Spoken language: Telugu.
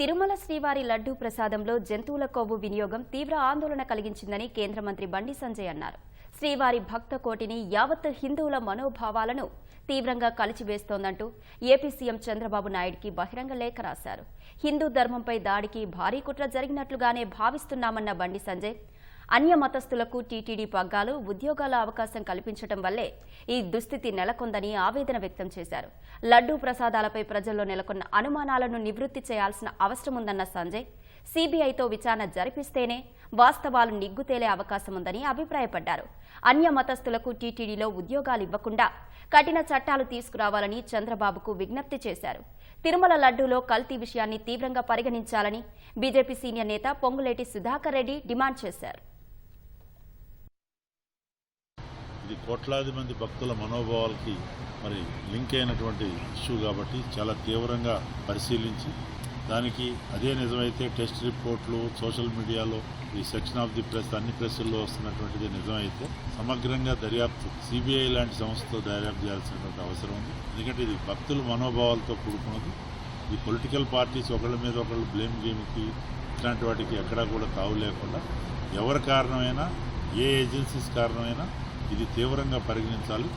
తిరుమల శ్రీవారి లడ్డూ ప్రసాదంలో జంతువుల కొవ్వు వినియోగం తీవ్ర ఆందోళన కలిగించిందని కేంద్ర మంత్రి బండి సంజయ్ అన్నారు. శ్రీవారి భక్త కోటిని యావత్ హిందువుల మనోభావాలను తీవ్రంగా కలిచివేస్తోందంటూ ఏపీ సీఎం చంద్రబాబు నాయుడికి బహిరంగ లేఖ రాశారు. హిందూ ధర్మంపై దాడికి భారీ కుట్ర జరిగినట్లుగానే భావిస్తున్నామన్న బండి సంజయ్ అన్య మతస్థులకు టీటీడీ పగ్గాలు ఉద్యోగాల అవకాశం కల్పించడం వల్లే ఈ దుస్థితి నెలకొందని ఆవేదన వ్యక్తం చేశారు. లడ్డూ ప్రసాదాలపై ప్రజల్లో నెలకొన్న అనుమానాలను నివృత్తి చేయాల్సిన అవసరం ఉందన్న సంజయ్ సీబీఐతో విచారణ జరిపిస్తేనే వాస్తవాలు నిగ్గుతేలే అవకాశం ఉందని అభిప్రాయపడ్డారు. అన్య మతస్థులకు టీటీడీలో ఉద్యోగాలు ఇవ్వకుండా కఠిన చట్టాలు తీసుకురావాలని చంద్రబాబుకు విజ్ఞప్తి చేశారు. తిరుమల లడ్డూలో కల్తీ విషయాన్ని తీవ్రంగా పరిగణించాలని బీజేపీ సీనియర్ నేత పొంగులేటి సుధాకర్ రెడ్డి డిమాండ్ చేశారు. ఇది కోట్లాది మంది భక్తుల మనోభావాలకి మరి లింక్ అయినటువంటి ఇష్యూ కాబట్టి చాలా తీవ్రంగా పరిశీలించి దానికి అదే నిజమైతే టెస్ట్ రిపోర్ట్లు సోషల్ మీడియాలో ఈ సెక్షన్ ఆఫ్ ది ప్రెస్ అన్ని ప్రెస్సుల్లో వస్తున్నటువంటిది నిజమైతే సమగ్రంగా దర్యాప్తు సిబిఐ లాంటి సంస్థతో దర్యాప్తు చేయాల్సినటువంటి అవసరం ఉంది. ఎందుకంటే ఇది భక్తుల మనోభావాలతో కూడుకున్నది. ఈ పొలిటికల్ పార్టీస్ ఒకళ్ళ మీద ఒకళ్ళు బ్లేమ్ గేమ్కి ఇట్లాంటి వాటికి ఎక్కడా కూడా తావు లేకుండా ఎవరి కారణమైనా ఏ ఏజెన్సీస్ కారణమైనా ఇది తీవ్రంగా పరిగణించాలి.